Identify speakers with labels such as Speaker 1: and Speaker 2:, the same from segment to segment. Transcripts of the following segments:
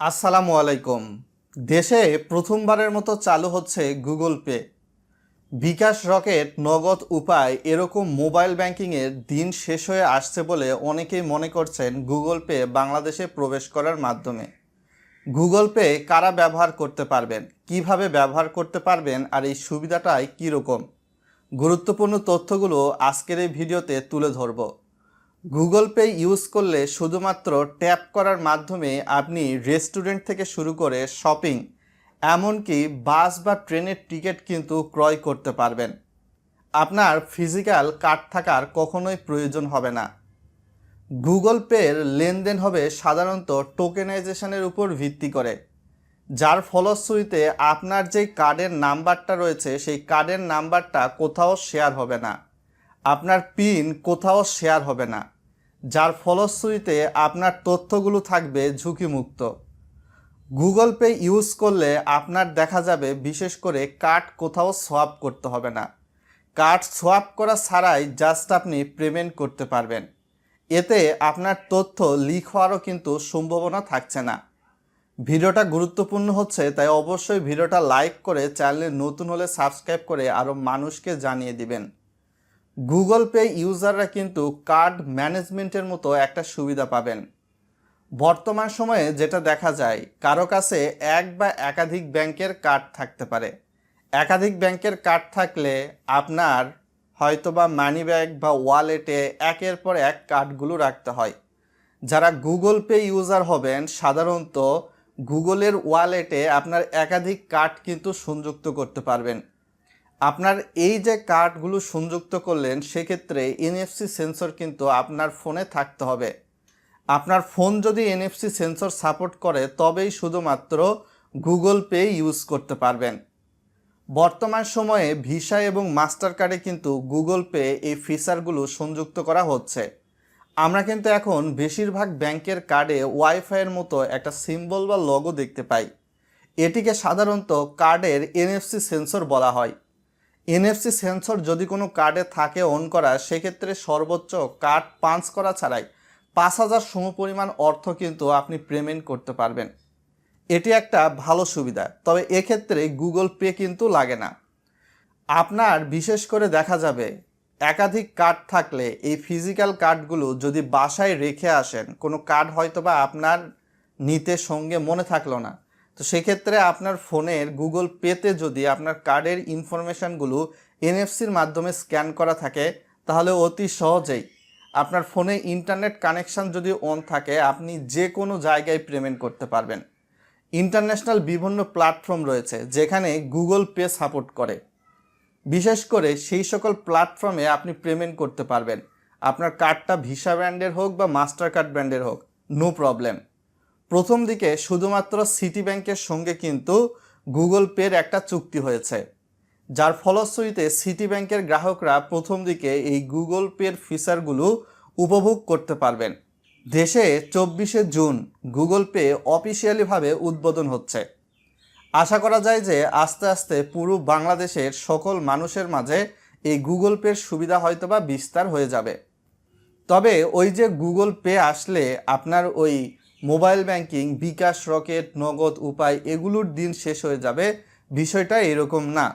Speaker 1: আসসালামু আলাইকুম। দেশে প্রথমবারের মতো চালু হচ্ছে গুগল পে। বিকাশ রকেট নগদ উপায় এরকম মোবাইল ব্যাংকিংয়ের দিন শেষ হয়ে আসছে বলে অনেকেই মনে করছেন গুগল পে বাংলাদেশে প্রবেশ করার মাধ্যমে। গুগল পে কারা ব্যবহার করতে পারবেন? কীভাবে ব্যবহার করতে পারবেন? আর এই সুবিধাটাই কীরকম? গুরুত্বপূর্ণ তথ্যগুলো আজকের এই ভিডিওতে তুলে ধরবো। গুগল পে ইউজ করলে শুধুমাত্র ট্যাপ করার মাধ্যমে আপনি রেস্টুরেন্ট থেকে শুরু করে শপিং এমনকি বাস বা ট্রেনের টিকিট কিন্তু ক্রয় করতে পারবেন। আপনার ফিজিক্যাল কার্ড থাকার কখনোই প্রয়োজন হবে না। গুগল পের লেনদেন হবে সাধারণত টোকেনাইজেশনের উপর ভিত্তি করে, যার ফলশ্রুতিতে আপনার যে কার্ডের নাম্বারটা রয়েছে, সেই কার্ডের নাম্বারটা কোথাও শেয়ার হবে না। আপনার পিন কোথাও শেয়ার হবে না। যার ফলশ্রুতিতে আপনার তথ্যগুলো থাকবে ঝুঁকিমুক্ত। গুগল পে ইউজ করলে আপনার দেখা যাবে বিশেষ করে কার্ড কোথাও সোয়াপ করতে হবে না। কার্ড সোয়াপ করা ছাড়াই জাস্ট আপনি পেমেন্ট করতে পারবেন। এতে আপনার তথ্য লিক হওয়ারও কিন্তু সম্ভাবনা থাকছে না। ভিডিওটা গুরুত্বপূর্ণ হচ্ছে, তাই অবশ্যই ভিডিওটা লাইক করে চ্যানেলে নতুন হলে সাবস্ক্রাইব করে আরও মানুষকে জানিয়ে দিবেন। গুগল পে ইউজাররা কিন্তু কার্ড ম্যানেজমেন্টের মতো একটা সুবিধা পাবেন। বর্তমান সময়ে যেটা দেখা যায়, কারও কাছে এক বা একাধিক ব্যাংকের কার্ড থাকতে পারে। একাধিক ব্যাংকের কার্ড থাকলে আপনার হয়তোবা মানি ব্যাগ বা ওয়ালেটে একের পর এক কার্ডগুলো রাখতে হয়। যারা গুগল পে ইউজার হবেন, সাধারণত গুগলের ওয়ালেটে আপনার একাধিক কার্ড কিন্তু সংযুক্ত করতে পারবেন। আপনার এই যে কার্ডগুলো সংযুক্ত করলেন, সেক্ষেত্রে এনএফসি সেন্সর কিন্তু আপনার ফোনে থাকতে হবে। আপনার ফোন যদি এনএফসি সেন্সর সাপোর্ট করে, তবেই শুধুমাত্র গুগল পে ইউজ করতে পারবেন। বর্তমান সময়ে ভিসা এবং মাস্টার কার্ডে কিন্তু গুগল পে এই ফিচারগুলো সংযুক্ত করা হচ্ছে। আমরা কিন্তু এখন বেশিরভাগ ব্যাংকের কার্ডে ওয়াইফাইয়ের মতো একটা সিম্বল বা লগো দেখতে পাই। এটিকে সাধারণত কার্ডের এনএফসি সেন্সর বলা হয়। এনএফসি সেন্সর যদি কোনো কার্ডে থাকে অন করা, সেক্ষেত্রে সর্বোচ্চ কার্ড পাঞ্চ করা ছাড়াই পাঁচ হাজার সমপরিমাণ অর্থ কিন্তু আপনি পেমেন্ট করতে পারবেন। এটি একটা ভালো সুবিধা, তবে এক্ষেত্রে গুগল পে কিন্তু লাগে না। আপনার বিশেষ করে দেখা যাবে, একাধিক কার্ড থাকলে এই ফিজিক্যাল কার্ডগুলো যদি বাসায় রেখে আসেন, কোনো কার্ড হয়তো বা আপনার নিতে সঙ্গে মনে থাকল না। তো সেক্ষেত্রে আপনার ফোনের গুগল পেতে যদি আপনার কার্ডের ইনফরমেশানগুলো এনএফসির মাধ্যমে স্ক্যান করা থাকে, তাহলে অতি সহজেই আপনার ফোনে ইন্টারনেট কানেকশান যদি অন থাকে, আপনি যে কোনো জায়গায় পেমেন্ট করতে পারবেন। ইন্টারন্যাশনাল বিভিন্ন প্ল্যাটফর্ম রয়েছে যেখানে গুগল পে সাপোর্ট করে। বিশেষ করে সেই সকল প্ল্যাটফর্মে আপনি পেমেন্ট করতে পারবেন। আপনার কার্ডটা ভিসা ব্র্যান্ডের হোক বা মাস্টার কার্ড ব্র্যান্ডের হোক, নো প্রবলেম। প্রথম দিকে শুধুমাত্র সিটি ব্যাংকের সঙ্গে কিন্তু গুগল পের একটা চুক্তি হয়েছে, যার ফলশ্রুতিতে সিটি ব্যাংকের গ্রাহকরা প্রথম দিকে এই গুগল পের ফিচারগুলো উপভোগ করতে পারবেন। দেশে চব্বিশে জুন গুগল পে অফিসিয়ালিভাবে উদ্বোধন হচ্ছে। আশা করা যায় যে আস্তে আস্তে পুরো বাংলাদেশের সকল মানুষের মাঝে এই গুগল পের সুবিধা হয়তোবা বিস্তার হয়ে যাবে। তবে ওই যে গুগল পে আসলে আপনার ওই মোবাইল ব্যাংকিং, বিকাশ রকেট, নগদ উপায় এগুলোর দিন শেষ হয়ে যাবে। বিষয়টা এরকম না।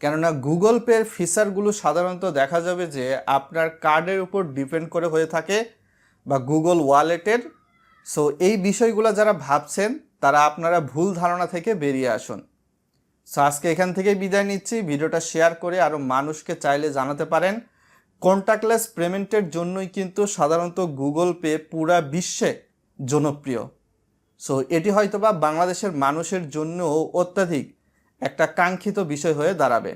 Speaker 1: কেননা গুগল পের ফিচারগুলো সাধারণত দেখা যাবে যে আপনার কার্ডের উপর ডিপেন্ড করে হয়ে থাকে বা গুগল ওয়ালেটের। সো এই বিষয়গুলো যারা ভাবছেন, তারা আপনারা ভুল ধারণা থেকে বেরিয়ে আসুন। সো আজকে এখান থেকে বিদায় নিচ্ছি। ভিডিওটা শেয়ার করে আরও মানুষকে চাইলে জানাতে পারেন। কন্ট্যাক্টলেস পেমেন্টের জন্যই কিন্তু সাধারণত গুগল পে পুরা বিশ্বে জনপ্রিয়। সো এটি হয়তোবা বাংলাদেশের মানুষের জন্যও অত্যাধিক একটা কাঙ্ক্ষিত বিষয় হয়ে দাঁড়াবে।